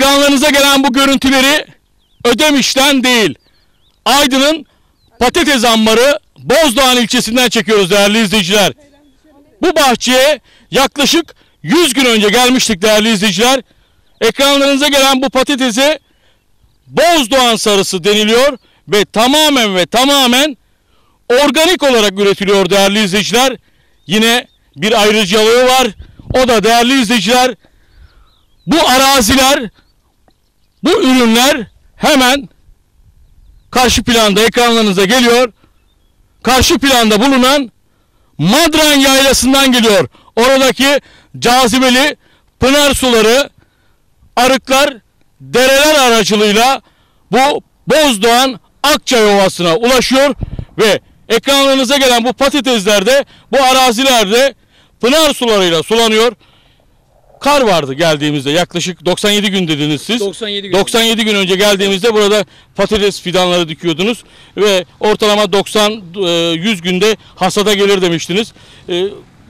Ekranlarınıza gelen bu görüntüleri Ödemiş'ten değil, Aydın'ın patates ambarı Bozdoğan ilçesinden çekiyoruz değerli izleyiciler. Bu bahçeye yaklaşık 100 gün önce gelmiştik değerli izleyiciler. Ekranlarınıza gelen bu patatese Bozdoğan sarısı deniliyor ve tamamen ve tamamen organik olarak üretiliyor değerli izleyiciler. Yine bir ayrıcalığı var. O da değerli izleyiciler bu araziler bu ürünler hemen karşı planda ekranlarınıza geliyor. Karşı planda bulunan Madran Yaylası'ndan geliyor. Oradaki cazibeli pınar suları, arıklar, dereler aracılığıyla bu Bozdoğan Akçay Ovası'na ulaşıyor ve ekranlarınıza gelen bu patatesler de bu arazilerde pınar sularıyla sulanıyor. Kar vardı geldiğimizde yaklaşık 97 gün dediniz siz. 97 gün. 97 gün önce geldiğimizde burada patates fidanları dikiyordunuz ve ortalama 90-100 günde hasada gelir demiştiniz. E,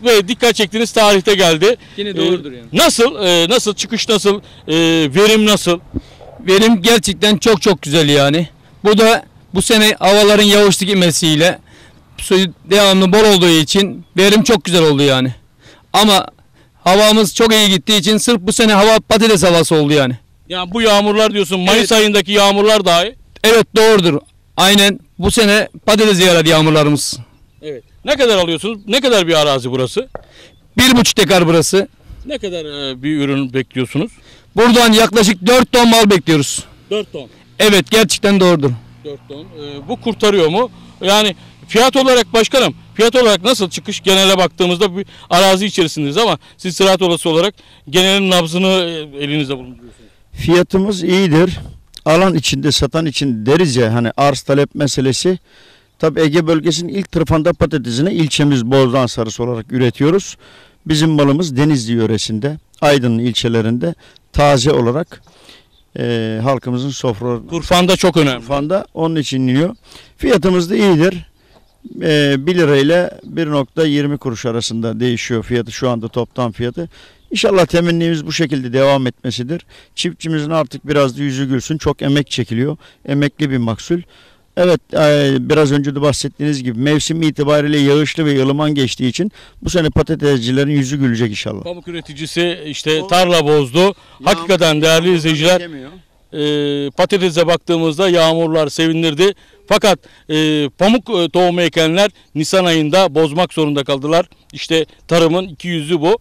ve dikkat çektiğiniz tarihte geldi. Yine E, doğrudur yani. Nasıl? e, nasıl? Çıkış nasıl? e, verim nasıl? Verim gerçekten çok çok güzel yani. Bu da bu sene havaların yağışlı gitmesiyle suyu devamlı bol olduğu için verim çok güzel oldu yani. Ama havamız çok iyi gittiği için sırf bu sene hava patates havası oldu yani. Yani bu yağmurlar diyorsun Mayıs Evet. ayındaki yağmurlar dahi. Evet doğrudur. Aynen bu sene patates yaradı yağmurlarımız. Evet. Ne kadar alıyorsunuz? Ne kadar bir arazi burası? Bir buçuk dekar burası. Ne kadar e, bir ürün bekliyorsunuz? Buradan yaklaşık 4 ton mal bekliyoruz. 4 ton. Evet gerçekten doğrudur. 4 ton. E, bu kurtarıyor mu? Yani fiyat olarak başkanım, fiyat olarak nasıl çıkış genele baktığımızda bir arazi içerisindeyiz ama siz sıraat olası olarak genelin nabzını e, elinizde bulunduruyorsunuz. Fiyatımız iyidir. Alan içinde satan için deriz ya hani arz talep meselesi. Tabi Ege bölgesinin ilk tırfanda patatesini ilçemiz Bozdağ sarısı olarak üretiyoruz. Bizim malımız Denizli yöresinde, Aydın ilçelerinde taze olarak e, halkımızın sofralarında Turfanda çok önemli. Fanda onun için iniyor. Fiyatımız da iyidir. Ee, 1 lira ile 1.20 kuruş arasında değişiyor fiyatı şu anda toptan fiyatı. İnşallah temennimiz bu şekilde devam etmesidir. Çiftçimizin artık biraz da yüzü gülsün. Çok emek çekiliyor. Emekli bir maksul. Evet e, biraz önce de bahsettiğiniz gibi mevsim itibariyle yağışlı ve ılıman geçtiği için bu sene patatescilerin yüzü gülecek inşallah. Pamuk üreticisi işte tarla bozdu. Hakikaten değerli izleyiciler e, patatese baktığımızda yağmurlar sevindirdi. Fakat e, pamuk e, tohumu ekenler Nisan ayında bozmak zorunda kaldılar. İşte tarımın iki yüzü bu.